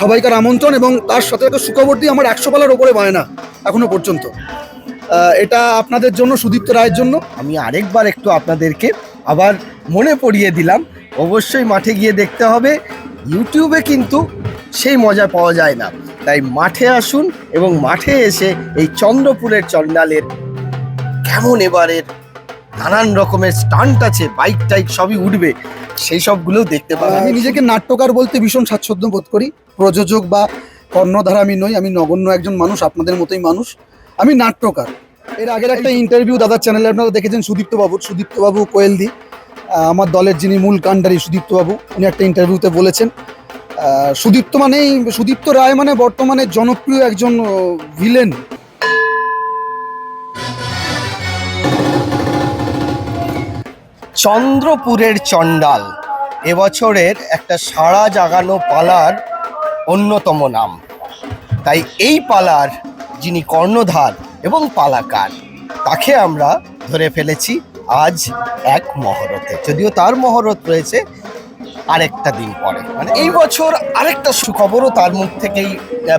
সবাইকার আমন্ত্রণ এবং তার সাথে একটা সুখবর্তী আমার একশো পালার ওপরে বায়না এখনও পর্যন্ত। এটা আপনাদের জন্য, সুদীপ্ত রায়ের জন্য। আমি আরেকবার একটু আপনাদেরকে আবার মনে পড়িয়ে দিলাম, অবশ্যই মাঠে গিয়ে দেখতে হবে, ইউটিউবে কিন্তু সেই মজা পাওয়া যায় না। তাই মাঠে আসুন এবং মাঠে এসে এই চন্দ্রপুরের চন্ডালের কেমন এবারের নানান রকমের স্টান্ট আছে বাইক টাইক সবই উঠবে, সেই সবগুলোও দেখতে পাবেন। আমি নিজেকে নাট্যকার বলতে ভীষণ স্বাচ্ছন্দ্য বোধ করি। প্রযোজক বা কর্ণধার আমি নই, আমি নগণ্য একজন মানুষ, আপনাদের মতোই মানুষ। আমি নাট্যকার। এর আগের একটা ইন্টারভিউ দাদার চ্যানেলে আপনারা দেখেছেন সুদীপ্ত বাবুর সুদীপ্ত বাবু কোয়েলদি আমার দলের যিনি মূল কাণ্ডারি সুদীপ্ত বাবু উনি একটা ইন্টারভিউতে বলেছেন। সুদীপ্ত মানেই, সুদীপ্ত রায় মানে বর্তমানে জনপ্রিয় একজন ভিলেন চন্দ্রপুরের চণ্ডাল। এবছরের একটা সাড়া জাগানো পালার অন্যতম নাম। তাই এই পালার যিনি কর্ণধার এবং পালাকার, তাকে আমরা ধরে ফেলেছি আজ এক মহরতে। যদিও তার মহরত রয়েছে আরেকটা দিন পরে। মানে এই বছর আরেকটা সুখবরও তার মুখ থেকেই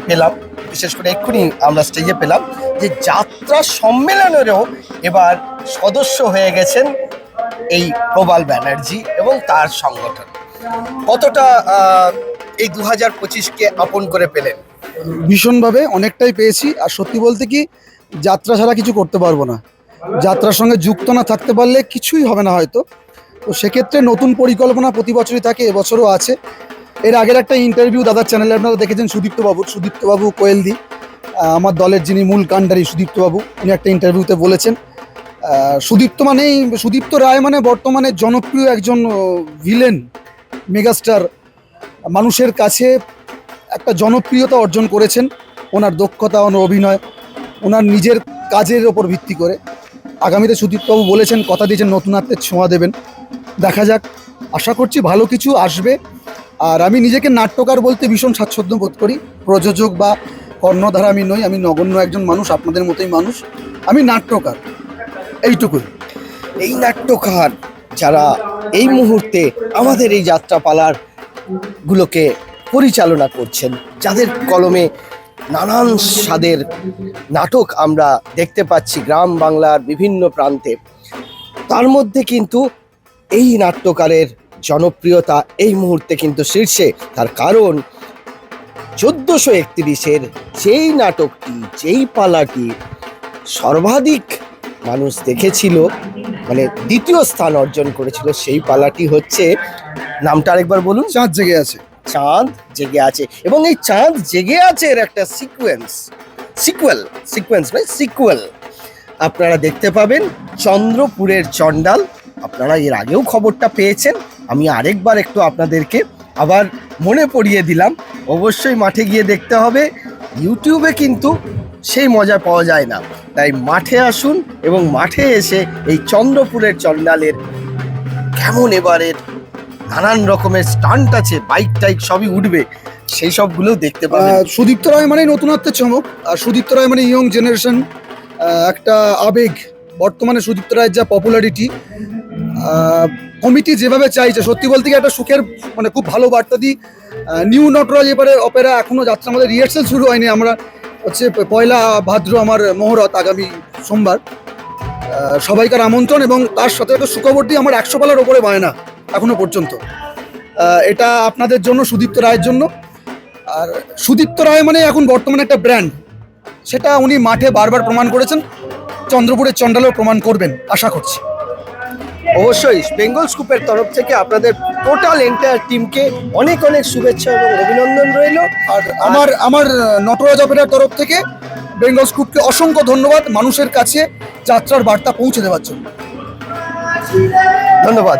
পেলাম। বিশেষ করে এক্ষুনি আমরা স্টেজে পেলাম যে যাত্রা সম্মেলনেরও এবার সদস্য হয়ে গেছেন এই প্রবাল ব্যানার্জি এবং তার সংগঠন। কতটা এই দু হাজার পঁচিশকে আপন করে পেলেন? ভীষণভাবে অনেকটাই পেয়েছি। আর সত্যি বলতে কি, যাত্রা ছাড়া কিছু করতে পারব না। যাত্রার সঙ্গে যুক্ত না থাকতে পারলে কিছুই হবে না হয়তো। তো সেক্ষেত্রে নতুন পরিকল্পনা প্রতি বছরই থাকে, এবছরও আছে। এর আগের একটা ইন্টারভিউ দাদার চ্যানেলে আপনারা দেখেছেন সুদীপ্ত বাবুর কোয়েলদি। আমার দলের যিনি মূল কাণ্ডারি সুদীপ্তবাবু, উনি একটা ইন্টারভিউতে বলেছেন। সুদীপ্ত মানেই, সুদীপ্ত রায় মানে বর্তমানে জনপ্রিয় একজন ভিলেন মেগাস্টার মানুষের কাছে একটা জনপ্রিয়তা অর্জন করেছেন। ওনার দক্ষতা, ওনার অভিনয়, ওনার নিজের কাজের ওপর ভিত্তি করে। আগামীতে সুদীপবাবু বলেছেন, কথা দিয়েছেন নতুনত্বের ছোঁয়া দেবেন। দেখা যাক, আশা করছি ভালো কিছু আসবে। আর আমি নিজেকে নাট্যকার বলতে ভীষণ স্বাচ্ছন্দ্য বোধ করি। প্রযোজক বা কর্ণধার আমি নই, আমি নগণ্য একজন মানুষ, আপনাদের মতোই মানুষ। আমি নাট্যকার। এইটুকুই এই নাট্যকার যারা এই মুহূর্তে আমাদের এই যাত্রাপালার গুলোকে পরিচালনা করছেন, যাদের কলমে নানান স্বাদের নাটক আমরা দেখতে পাচ্ছি গ্রাম বাংলার বিভিন্ন প্রান্তে, তার মধ্যে কিন্তু এই নাট্যকারের জনপ্রিয়তা এই মুহূর্তে কিন্তু শীর্ষে। তার কারণ চোদ্দোশো একত্রিশের যেই নাটকটি, যেই পালাটি সর্বাধিক মানুষ দেখেছিল মানে দ্বিতীয় স্থান অর্জন করেছিল সেই পালাটি হচ্ছে নামটা আরেকবার বলুন। চাঁদ জেগে আছে। চাঁদ জেগে আছে। এবং এই চাঁদ জেগে আছে এর একটা সিকোয়েন্স সিকুয়েল সিকোয়েন্স নয় সিকুয়েল আপনারা দেখতে পাবেন চন্দ্রপুরের চণ্ডাল। আপনারা এর আগেও খবরটা পেয়েছেন। আমি আরেকবার একটু আপনাদেরকে আবার মনে পড়িয়ে দিলাম। অবশ্যই মাঠে গিয়ে দেখতে হবে। ইউটিউবে কিন্তু সেই মজা পাওয়া যায় না। তাই মাঠে আসুন এবং মাঠে এসে এই চন্দ্রপুরের চণ্ডালের কেমন এবারের নানান রকমের স্টান্ট আছে বাইক টাইক সবই উঠবে, সেই সবগুলোও দেখতে পাবেন। সুদীপ্ত রায় মানে নতুনত্বের চমক, আর সুদীপ্ত রায় মানে ইয়ং জেনারেশন একটা আবেগ, বর্তমানে সুদীপ্ত রায়ের যা পপুলারিটি কমিটি যেভাবে চাইছে, সত্যি বলতে কি একটা সুখের মানে খুব ভালো বার্তা দিই নিউ নটরাজ এবারে অপেরা এখনও যাত্রা আমাদের রিহার্সাল শুরু হয়নি আমরা হচ্ছে পয়লা ভাদ্র আমার মহরত আগামী সোমবার। সবাইকার আমন্ত্রণ এবং তার সাথে একটা সুখবর্তী আমার একশো পালার ওপরে বায়না এখনও পর্যন্ত। এটা আপনাদের জন্য, সুদীপ্ত রায়ের জন্য। আর সুদীপ্ত রায় মানে এখন বর্তমানে একটা ব্র্যান্ড সেটা উনি মাঠে বারবার প্রমাণ করেছেন, চন্দ্রপুরের চণ্ডালেও প্রমাণ করবেন, আশা করছি। অবশ্যই বেঙ্গল স্কুপের তরফ থেকে আপনাদের টোটাল এন্টায়ার টিমকে অনেক অনেক শুভেচ্ছা এবং অভিনন্দন রইল। আর আমার আমার নটরাজ অপেরার তরফ থেকে বেঙ্গল স্কুপকে অসংখ্য ধন্যবাদ মানুষের কাছে যাত্রার বার্তা পৌঁছে দেওয়ার জন্য। ধন্যবাদ।